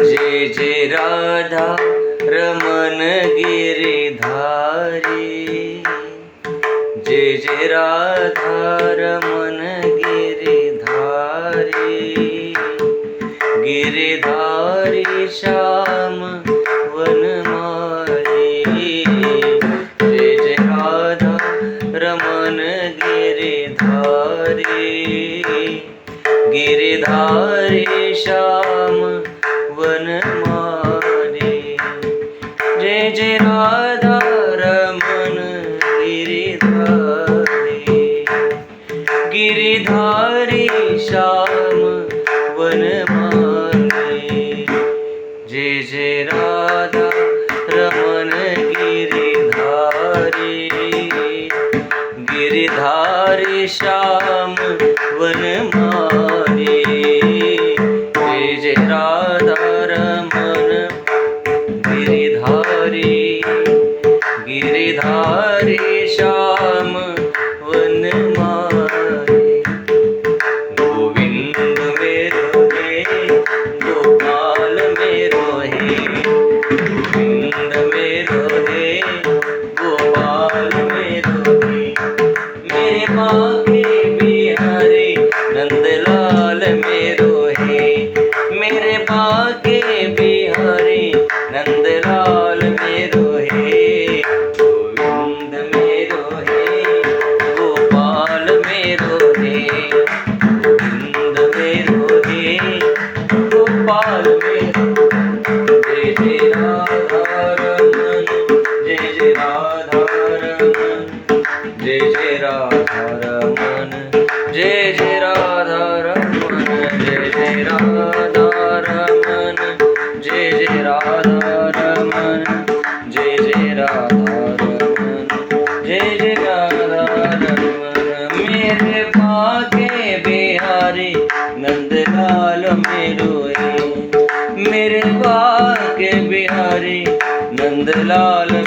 जय जय राधा रमन गिरिधारी। जय जय राधा रमन गिरिधारी। गिरिधारी श्याम वनमाली जय जय राधा रमन गिरिधारी। गिरिधारी श्याम जय जय राधा रमन गिरिधारी गिरिधारी श्याम वनमाली जय राधा रमन गिरिधारी गिरिधारी श्याम वनमाली गिरिधारी श्याम वनमाली गोविंद मेरो गोपाल मेरो गोविंद मेरो गोपाल मेरो मेरे मांगे बिहारी मेरो मेरे बागे गोपाल जय जय राधा रमन जय जय राधा रमन जय जय राधा रमन जय जय राधा रमन जय जय राधा रमन जय जय राधा रमन जय जय राधा रमन जय जय राधा रमन मेरे भागे बिहारी नंदलाल मेरो লাল